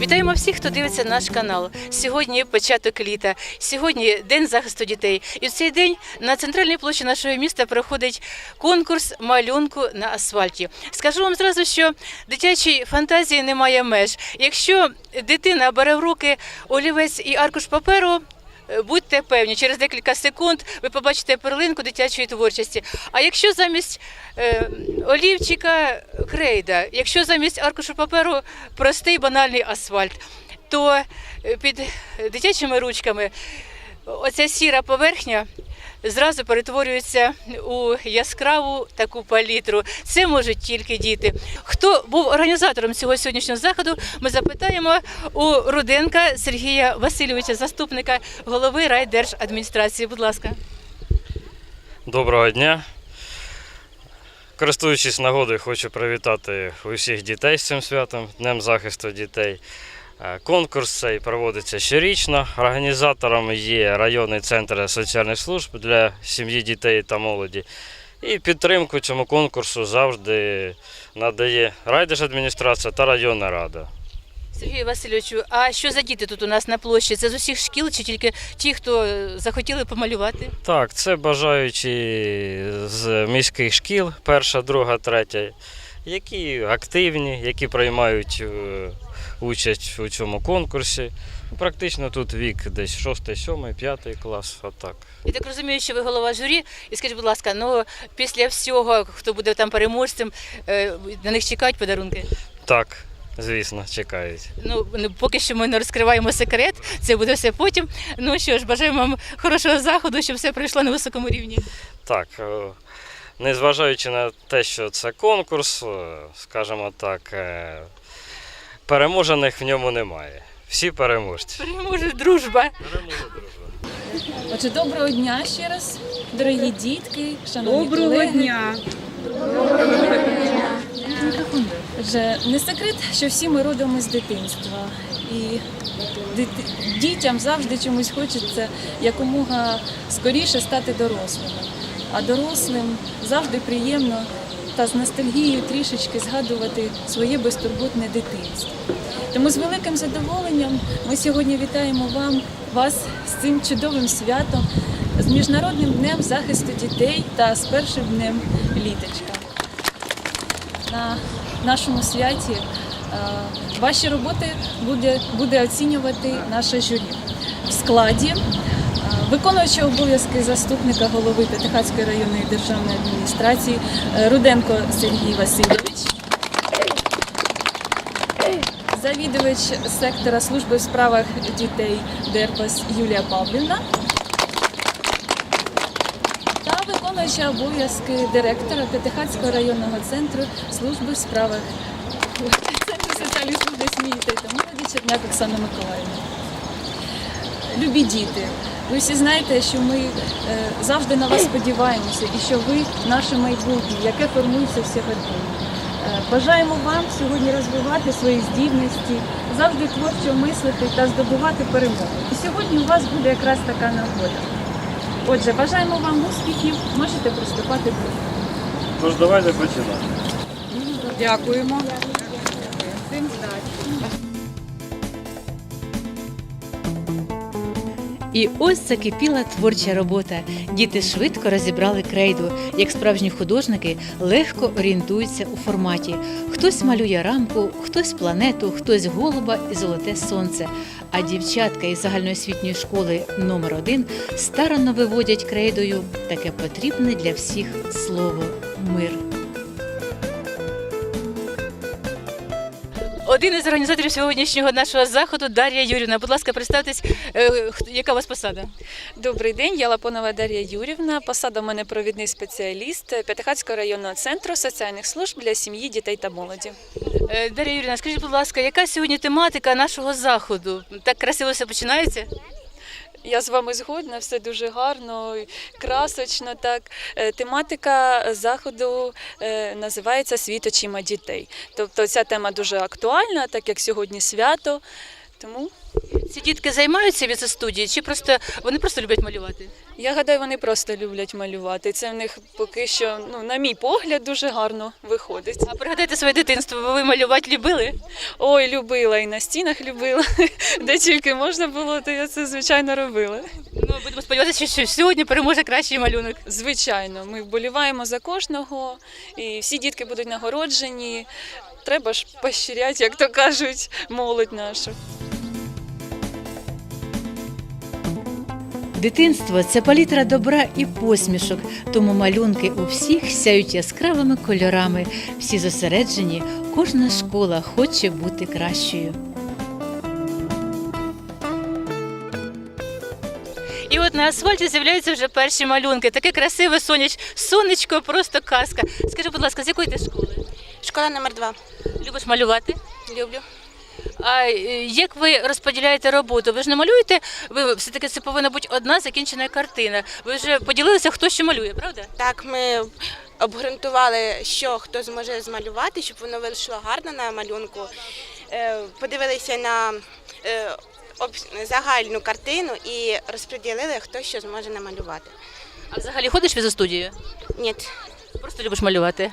Вітаємо всіх, хто дивиться наш канал. Сьогодні початок літа. Сьогодні день захисту дітей. І в цей день на центральній площі нашого міста проходить конкурс малюнку на асфальті. Скажу вам зразу, що дитячій фантазії немає меж. Якщо дитина бере в руки олівець і аркуш паперу. Е, Будьте певні, через декілька секунд ви побачите перлинку дитячої творчості. А якщо замість е, олівчика крейда, якщо замість аркушу паперу простий банальний асфальт, то е, під дитячими ручками оця сіра поверхня зразу перетворюється у яскраву таку палітру. Це можуть тільки діти. Хто був організатором цього сьогоднішнього заходу? Ми запитаємо у Руденка Сергія Васильовича, заступника голови райдержадміністрації. Будь ласка. Доброго дня. Користуючись нагодою, хочу привітати усіх дітей з цим святом, Днем захисту дітей. Е, Конкурс цей проводиться щорічно. Організатором є районний центр соціальних служб для сім'ї, дітей та молоді. І підтримку цьому конкурсу завжди надає райдержадміністрація та районна рада. Сергію Васильовичу, а що за діти тут у нас на площі? Це з усіх шкіл чи тільки ті, хто е, захотіли помалювати? Так, це бажаючі з міських шкіл, перша, друга, третя, які активні, які приймають е, участь у цьому конкурсі. Практично тут вік десь 6, 7, 5 клас, отак. Я так розумію, що ви голова журі. І скажіть, будь ласка, ну після всього, хто буде там переможцем, е, на них чекають подарунки. Так, звісно, чекають. Ну ну, поки що ми не розкриваємо секрет, це буде все потім. Ну що ж, бажаємо вам хорошого заходу, щоб все пройшло на високому рівні. Так, е, незважаючи на те, що це конкурс, е, скажімо так, переможених в ньому немає. Всі переможці. Переможе дружба. Отже, доброго дня ще раз, дорогі дітки, шановні Доброго колеги. дня. Отже, не секрет, що всі ми родом із дитинства. І дітям завжди чомусь хочеться якомога скоріше стати дорослими. А дорослим завжди приємно та з ностальгією трішечки згадувати своє безтурботне дитинство. Тому з великим задоволенням ми сьогодні вітаємо вам вас з цим чудовим святом, з Міжнародним днем захисту дітей та з першим днем літочка. На нашому святі е, ваші роботи буде, буде оцінювати наше журі в складі е, обов'язки заступника голови П'ятихатської районної державної адміністрації е, Руденко Сергій Васильович завідувач сектора служби в справах дітей Дерпас Юлія Павлівна та виконуюча обов'язки директора П'ятихатського районного центру служби в справах Центру соціальної служби сім'ї та молоді Черняк Оксана Миколаївна. Любі діти, ви всі знаєте, що ми е, завжди на вас сподіваємося і що ви наше майбутнє, яке формується сьогодні. Е, Бажаємо вам сьогодні розвивати свої здібності, завжди творчо мислити та здобувати перемогу. І сьогодні у вас буде якраз така нагода. Отже, бажаємо вам успіхів, можете приступати до Тож давайте починати. Дякуємо. І ось закипіла творча робота. Діти швидко розібрали крейду. Як справжні художники легко орієнтуються у форматі. Хтось малює рамку, хтось планету, хтось голуба і золоте сонце. А дівчатка із загальноосвітньої школи номер 1 старанно виводять крейдою таке потрібне для всіх слово мир. Один із організаторів сьогоднішнього нашого заходу Дар'я Юрівна. Будь ласка, представтесь, е, яка у вас посада? Добрий день, я Лапонова Дар'я Юрівна. Посада у мене провідний спеціаліст П'ятихатського районного центру соціальних служб для сім'ї, дітей та молоді. Е, Дар'я Юрівна, скажіть, будь ласка, яка сьогодні тематика нашого заходу? Так красиво все починається? Я з вами згодна, все дуже гарно, красочно. Так Е, тематика заходу е, називається Світ очима дітей. Тобто ця тема дуже актуальна, так як сьогодні свято. Тому Ці дітки займаються від студії, чи просто вони просто люблять малювати? Я гадаю, вони просто люблять малювати. Це в них поки що, ну, на мій погляд, дуже гарно виходить. А пригадайте своє дитинство, ви малювати любили? Ой, любила і на стінах любила. Де тільки можна було, то я це звичайно робила. Ну, будемо сподіватися, що сьогодні переможе кращий малюнок. Звичайно, ми вболіваємо за кожного, і всі дітки будуть нагороджені. Треба ж поощряти, як то кажуть, молодь нашу. Дитинство це палітра добра і посмішок, тому малюнки у всіх сяють яскравими кольорами. Всі зосереджені, кожна школа хоче бути кращою. І от на асфальті з'являються вже перші малюнки. Таке красиве соняч, сонечко, просто казка. Скажи, будь ласка, з якої ти школи? Школа номер два. Любиш малювати? Люблю. А е, як ви розподіляєте роботу? Ви ж не малюєте? Ви все-таки це повинна бути одна закінчена картина. Ви вже поділилися, хто що малює, правда? Так, ми обґрунтували, що хто зможе змалювати, щоб воно вийшло гарно на малюнку. Е, Подивилися на е, загальну картину і розподілили, хто що зможе намалювати. А взагалі ходиш в фізостудію? Ні, Просто любиш малювати.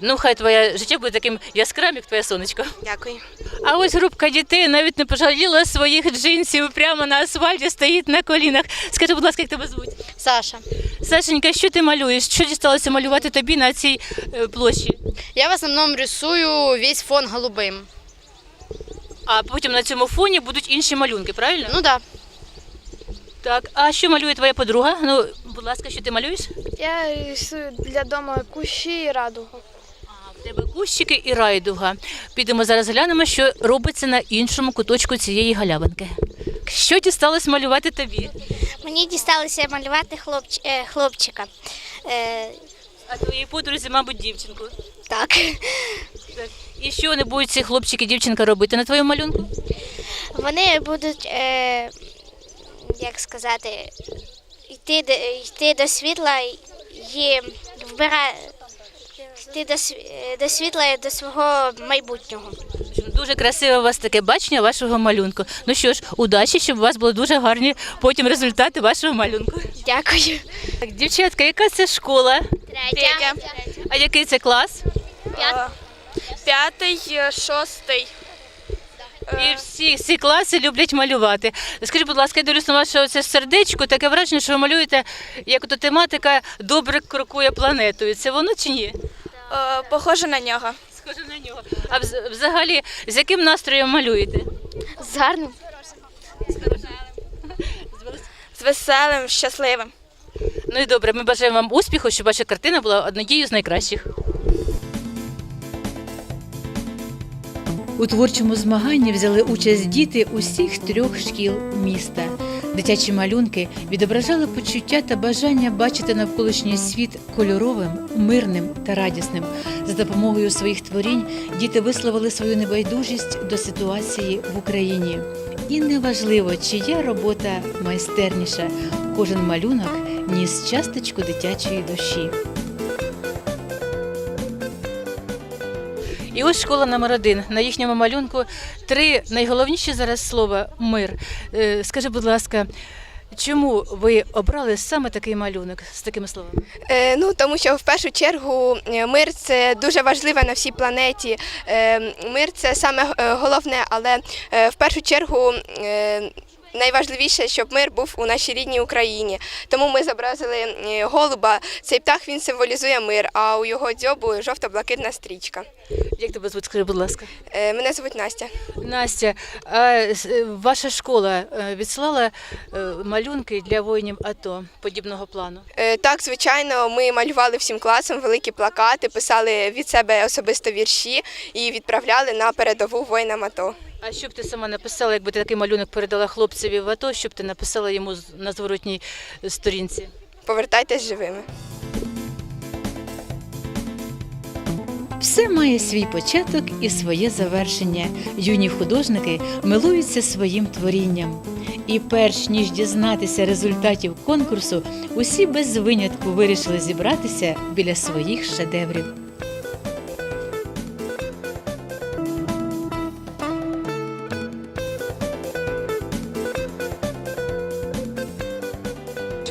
Ну, хай твоє життя буде таким яскравим, як твоє сонечко. дякую. А ось групка дітей навіть не пожаліла своїх джинсів прямо на асфальті, стоїть на колінах. Скажи, будь ласка, як тебе звуть? Саша, Сашенька, що ти малюєш? Що дісталося малювати тобі на цій е, площі? я в основном рисую весь фон голубым. А потім на цьому фоні будуть інші малюнки, правильно? Ну да. Так, а що малює твоя подруга? Ну, будь ласка, що ти малюєш? Я рисую для дому кущі і радугу. А, в тебе кущики і райдуга. Підемо зараз глянемо, що робиться на іншому куточку цієї галявинки. Що дісталось малювати тобі? Мені дісталося малювати хлопч... е, хлопчика. Е, А твоїй подрузі, мабуть, дівчинку. так. Так. І що вони будуть ці хлопчики і дівчинка робити на твоєму малюнку? Вони будуть, е, як сказати, йти до, йти до світла і вбирати. Йти до, до світла і до свого майбутнього. Дуже красиве у вас таке бачення вашого малюнку. Ну що ж, удачі, щоб у вас були дуже гарні потім результати вашого малюнку. Дякую. Так, дівчатка, яка це школа? Третя. А який це клас? П'ятий, шостий. І всі, всі класи люблять малювати. Скажіть, будь ласка, я дивлюсь на ваше це сердечко, таке враження, що ви малюєте, як ото тематика добре крокує планетою. Це воно чи ні? Похоже на нього. Схоже на нього. А вз- взагалі, з яким настроєм малюєте? З гарним. З веселим, щасливим. Ну і добре, ми бажаємо вам успіху, щоб ваша картина була однією з найкращих. У творчому змаганні взяли участь діти усіх трьох шкіл міста. Дитячі малюнки відображали почуття та бажання бачити навколишній світ кольоровим, мирним та радісним. За допомогою своїх творінь діти висловили свою небайдужість до ситуації в Україні. І неважливо, чия робота майстерніша, кожен малюнок ніс часточку дитячої душі. І ось школа номер один. На їхньому малюнку три найголовніші зараз слова мир. Е, Скажи, будь ласка, чому ви обрали саме такий малюнок з такими словами? Е, ну, тому що в першу чергу е, мир це дуже важливе на всій планеті. Е, мир це саме е, головне, але в першу чергу. Е, Найважливіше, щоб мир був у нашій рідній Україні. Тому ми зобразили голуба. Цей птах він символізує мир, а у його дзьобу жовто-блакитна стрічка. Як тебе звуть, скажи, будь ласка? Е, Мене звуть Настя. Настя, а е, ваша школа е, відсилала малюнки для воїнів АТО подібного плану? Е, Так, звичайно, ми малювали всім класом великі плакати, писали від себе особисто вірші і відправляли на передову воїнам АТО. А що б ти сама написала, якби ти такий малюнок передала хлопцеві в АТО, що б ти написала йому на зворотній сторінці? Повертайтесь живими. Все має свій початок і своє завершення. Юні художники милуються своїм творінням. І перш ніж дізнатися результатів конкурсу, усі без винятку вирішили зібратися біля своїх шедеврів.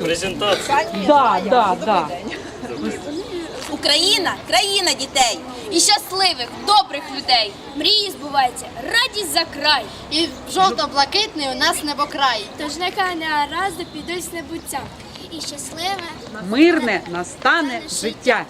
Презентація. Да, да, да. Україна країна дітей. І щасливих, добрих людей. Мрії збуваються, радість за край. І жовто-блакитний у нас небокрай. Тож нехай не раз підуть з небуття. І щасливе. Мирне настане життя.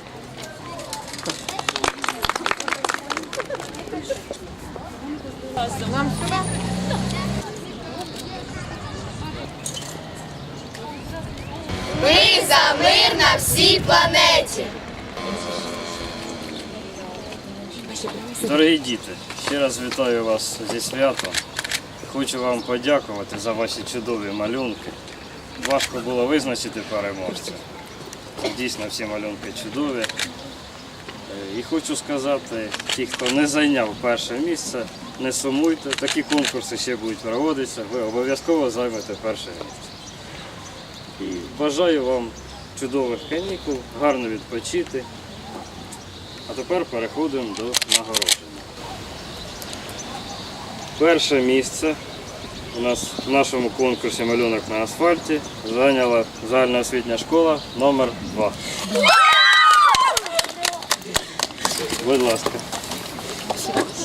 Ми за мир на всій планеті. Дорогі діти, ще раз вітаю вас зі святом. Хочу вам подякувати за ваші чудові малюнки. Важко було визначити переможця. Дійсно, всі малюнки чудові. Е, І хочу сказати, ті, хто не зайняв перше місце, не сумуйте, такі конкурси ще будуть проводитися, ви обов'язково займете перше місце. І бажаю вам чудових канікул, гарно відпочити. А тепер переходимо до нагородження. Перше місце у нас в нашому конкурсі малюнок на асфальті зайняла загальноосвітня школа номер 2 Будь ласка.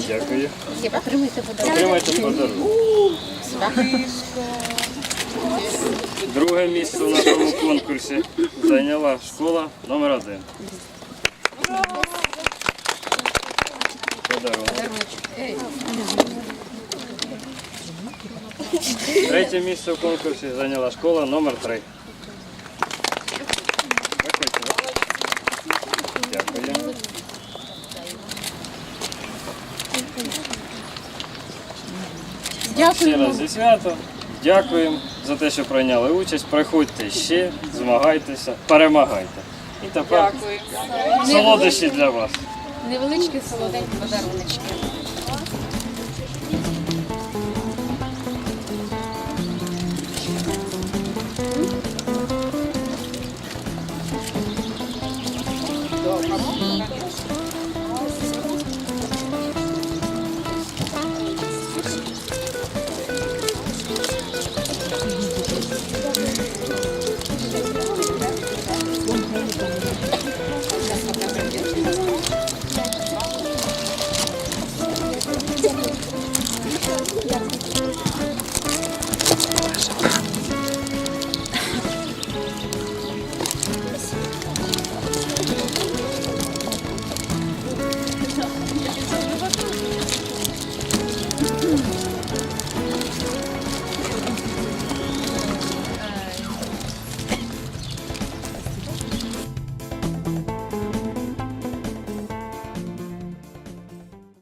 Дякую. Отримайте подарунок. Друге місце у нашому конкурсі зайняла школа номер 1 Подарунок. Третє місце в конкурсі зайняла школа номер 3 Дякую. Ще раз зі святом. Дякуємо за те, що прийняли участь. Приходьте ще, змагайтеся, перемагайте. І тепер солодощі для вас. Невеличкі солоденькі подаруночки.